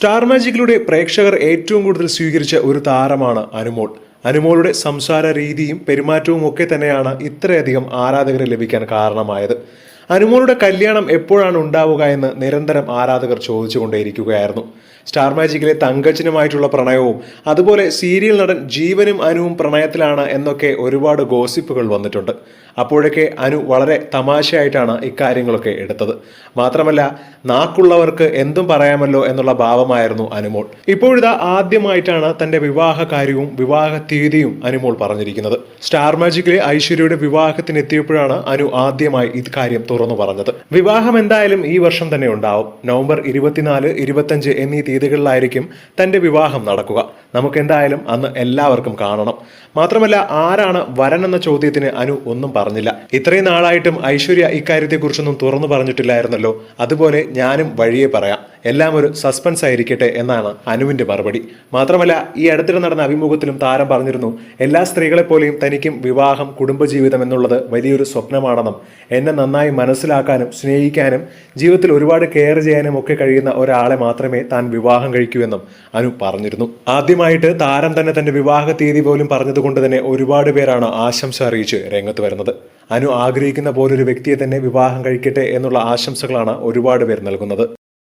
Star മാജിക്കിലൂടെ പ്രേക്ഷകർ ഏറ്റവും കൂടുതൽ സ്വീകരിച്ച ഒരു താരമാണ് അനുമോൾ. അനുമോളുടെ സംസാര രീതിയും പെരുമാറ്റവും ഒക്കെ തന്നെയാണ് ഇത്രയധികം ആരാധകരെ ലഭിക്കാൻ കാരണമായത്. അനുമോളുടെ കല്യാണം എപ്പോഴാണ് ഉണ്ടാവുക എന്ന് നിരന്തരം ആരാധകർ ചോദിച്ചുകൊണ്ടേയിരിക്കുകയായിരുന്നു. സ്റ്റാർ മാജിക്കിലെ തങ്കച്ചനുമായിട്ടുള്ള പ്രണയവും അതുപോലെ സീരിയൽ നടൻ ജീവനും അനുവും പ്രണയത്തിലാണ് എന്നൊക്കെ ഒരുപാട് ഗോസിപ്പുകൾ വന്നിട്ടുണ്ട്. അപ്പോഴൊക്കെ അനു വളരെ തമാശയായിട്ടാണ് ഇക്കാര്യങ്ങളൊക്കെ എടുത്തത്. മാത്രമല്ല നാക്കുള്ളവർക്ക് എന്തും പറയാമല്ലോ എന്നുള്ള ഭാവമായിരുന്നു അനുമോൾ. ഇപ്പോഴിതാ ആദ്യമായിട്ടാണ് തന്റെ വിവാഹ കാര്യവും വിവാഹ തീയതിയും അനുമോൾ പറഞ്ഞിരിക്കുന്നത്. സ്റ്റാർ മാജിക്കിലെ ഐശ്വര്യയുടെ വിവാഹത്തിനെത്തിയപ്പോഴാണ് അനു ആദ്യമായി ഇക്കാര്യം തുറന്നു പറഞ്ഞത്. വിവാഹം എന്തായാലും ഈ വർഷം തന്നെ ഉണ്ടാവും. നവംബർ ഇരുപത്തിനാല് ഇരുപത്തഞ്ച് എന്നീ തീയതികളിലായിരിക്കും തന്റെ വിവാഹം നടക്കുക. നമുക്ക് എന്തായാലും അന്ന് എല്ലാവർക്കും കാണണം. മാത്രമല്ല ആരാണ് വരൻ എന്ന ചോദ്യത്തിന് അനു ഒന്നും പറഞ്ഞില്ല. ഇത്രയും നാളായിട്ടും ഐശ്വര്യ ഇക്കാര്യത്തെക്കുറിച്ചൊന്നും തുറന്നു പറഞ്ഞിട്ടില്ലായിരുന്നല്ലോ. അതുപോലെ ഞാനും വഴിയെ പറയാം. എല്ലാം ഒരു സസ്പെൻസ് ആയിരിക്കട്ടെ എന്നാണ് അനുവിന്റെ മറുപടി. മാത്രമല്ല ഈ അടുത്തിടെ നടന്ന അഭിമുഖത്തിലും താരം പറഞ്ഞിരുന്നു എല്ലാ സ്ത്രീകളെ പോലെയും തനിക്കും വിവാഹം കുടുംബജീവിതം എന്നുള്ളത് വലിയൊരു സ്വപ്നമാണെന്നും എന്നെ നന്നായി മനസ്സിലാക്കാനും സ്നേഹിക്കാനും ജീവിതത്തിൽ ഒരുപാട് കെയർ ചെയ്യാനും ഒക്കെ കഴിയുന്ന ഒരാളെ മാത്രമേ താൻ വിവാഹം കഴിക്കൂ എന്നും അനു പറഞ്ഞിരുന്നു. ആദ്യമായിട്ട് താരം തന്നെ തന്റെ വിവാഹ തീയതി പോലും പറഞ്ഞതുകൊണ്ട് തന്നെ ഒരുപാട് പേരാണ് ആശംസ അറിയിച്ച് രംഗത്ത് വരുന്നത്. അനു ആഗ്രഹിക്കുന്ന പോലൊരു വ്യക്തിയെ തന്നെ വിവാഹം കഴിക്കട്ടെ എന്നുള്ള ആശംസകളാണ് ഒരുപാട് പേർ നൽകുന്നത്.